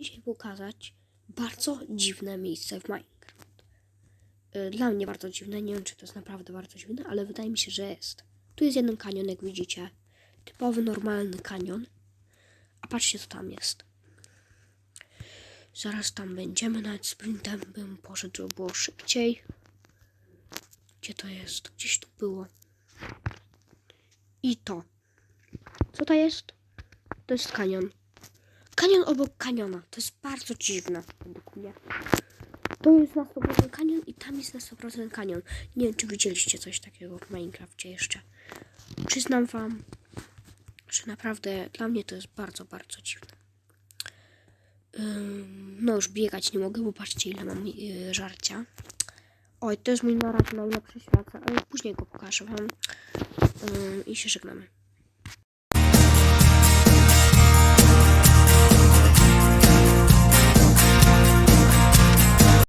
dzisiaj pokazać bardzo dziwne miejsce w Minecraft. Y, Dla mnie bardzo dziwne, nie wiem czy to jest naprawdę bardzo dziwne, ale wydaje mi się, że jest. Tu jest jeden kanion, jak widzicie. Typowy, normalny kanion. A patrzcie, co tam jest. Zaraz tam będziemy, nawet sprintem bym poszedł, żeby było szybciej. Gdzie to jest? Gdzieś tu było. I to. Co to jest? To jest kanion. Kanion obok kaniona. To jest bardzo dziwne. To jest na 100% kanion i tam jest na 100% kanion. Nie wiem, czy widzieliście coś takiego w Minecrafcie jeszcze. Przyznam wam, że naprawdę dla mnie to jest bardzo, bardzo dziwne. Ym, no już biegać nie mogę, bo patrzcie ile mam yy, żarcia. Oj, to jest mój na razie najlepszy świat, ale później go pokażę wam. I się żegnamy.